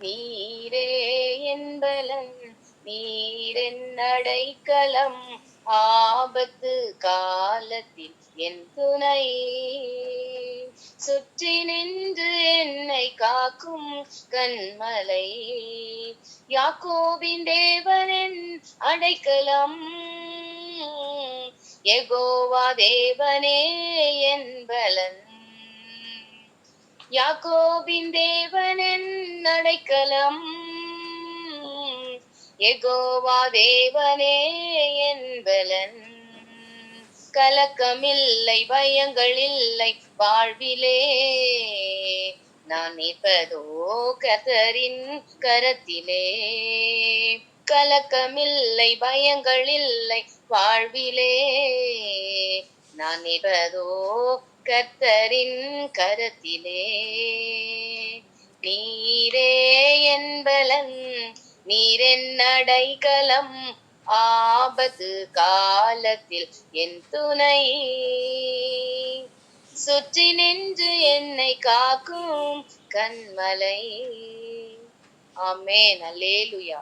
நீரே என்பலன் நீரென் அடைக்கலம் ஆபத்து காலத்தில் என் துணை. சுற்றி நின்று என்னை காக்கும் கண்மலை யாக்கோபின் தேவனின் அடைக்கலம். எகோவா தேவனே என்பலன் யாக்கோபின் தேவன் அடைக்கலம். எகோவா தேவனே என்பலன். கலக்கமில்லை பயங்கள் இல்லை வாழ்விலே. நான் நிற்பதோ கதரின் கரத்திலே. கலக்கமில்லை பயங்கள் இல்லை வாழ்விலே. நான் நிற்பதோ கத்தரின் கரத்திலே. நீ என்பலன் நீரென்னடைகலம் ஆபத்து காலத்தில் என் துணை. சுற்றி நின்று என்னை காக்கும் கண்மலை. ஆமென். அல்லேலுயா.